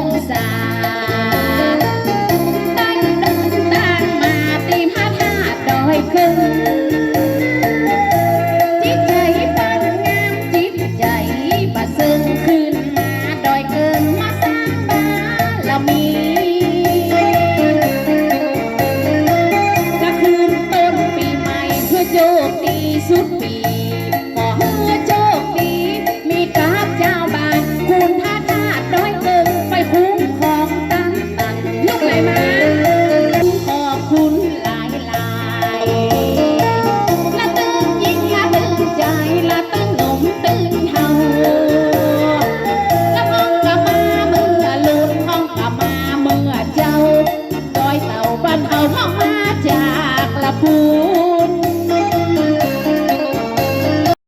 ตั้งดึตั้งมาตีมาทาดอยขึ้นจิตใจปันงามจิตใจบะซึงขึ้นมาดอยเกินมาสร้างบารมีกะคืนต้นปีใหม่เพื่อโยกตีสุดปี 嗯。